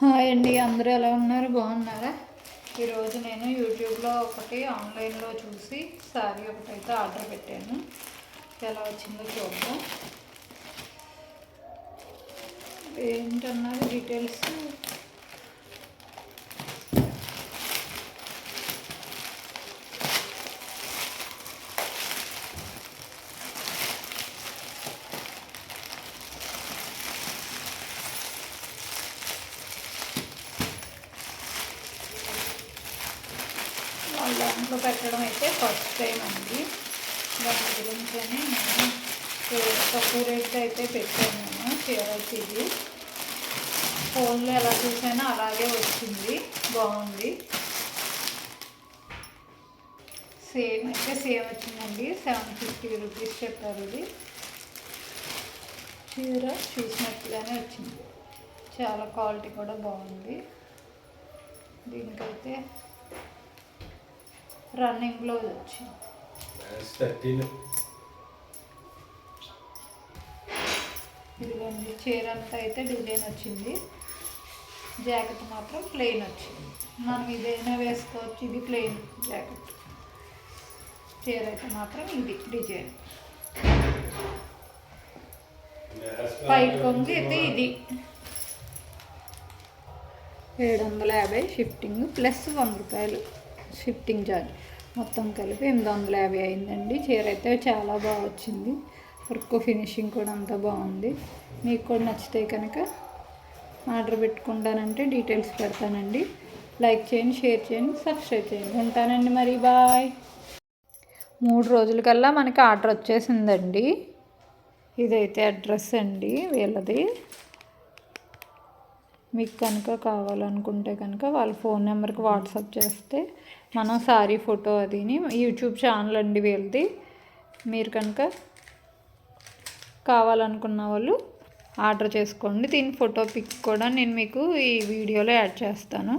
Hi అండి అందరూ ఎలా ఉన్నారు? బాగున్నారా? ఈరోజు నేను యూట్యూబ్లో ఒకటి ఆన్లైన్లో చూసి శారీ ఒకటి అయితే ఆర్డర్ పెట్టాను. ఎలా వచ్చిందో చూద్దాం. ఏంటన్నారు డీటెయిల్స్? దాంట్లో పెట్టడం అయితే ఫస్ట్ టైం అండి. దాని గురించి నేను తక్కువ రేట్ అయితే పెట్టాను నేను చీర. ఫోన్లో ఎలా చూసానో అలాగే వచ్చింది బాగుంది. సేమ్ అయితే సేమ్ వచ్చిందండి సెవెన్ ఫిఫ్టీ రూపీస్ చెప్పారు ఇది. చీర చూసినట్లుగానే వచ్చింది. చాలా క్వాలిటీ కూడా బాగుంది. దీనికైతే రన్నింగ్ బ్లౌజ్ వచ్చింది థర్టీన్ ఇదిగోండి చీర అంతా అయితే డిజైన్ వచ్చింది. జాకెట్ మాత్రం ప్లెయిన్ వచ్చింది. మనం ఇదైనా వేసుకోవచ్చు ఇది ప్లెయిన్ జాకెట్. చీర అయితే మాత్రం ఇది డిజైన్. పైట్ కొంగు అయితే ఇది. ఏడు వందల యాభై షిఫ్టింగ్ ప్లస్ వంద రూపాయలు. షిఫ్టింగ్ ఛార్జ్ మొత్తం కలిపి ఎనిమిది వందల యాభై అయిందండి. చీర అయితే చాలా బాగా వచ్చింది. వర్క్ ఫినిషింగ్ కూడా అంతా బాగుంది. మీకు కూడా నచ్చితే కనుక ఆర్డర్ పెట్టుకుంటానంటే డీటెయిల్స్ పెడతానండి. లైక్ చేయండి షేర్ చేయండి సబ్స్క్రైబ్ చేయండి. ఉంటానండి మరి. బాయ్. మూడు రోజులకల్లా మనకి ఆర్డర్ వచ్చేసిందండి. ఇదైతే అడ్రస్ అండి వీళ్ళది. మీకు కనుక కావాలనుకుంటే కనుక వాళ్ళ ఫోన్ నెంబర్కి వాట్సాప్ చేస్తే మనం సారీ ఫోటో అదిని యూట్యూబ్ ఛానల్ అండి వీళ్ళది. మీరు కనుక కావాలనుకున్న వాళ్ళు ఆర్డర్ చేసుకోండి. దీని ఫోటో పిక్ కూడా నేను మీకు ఈ వీడియోలో యాడ్ చేస్తాను.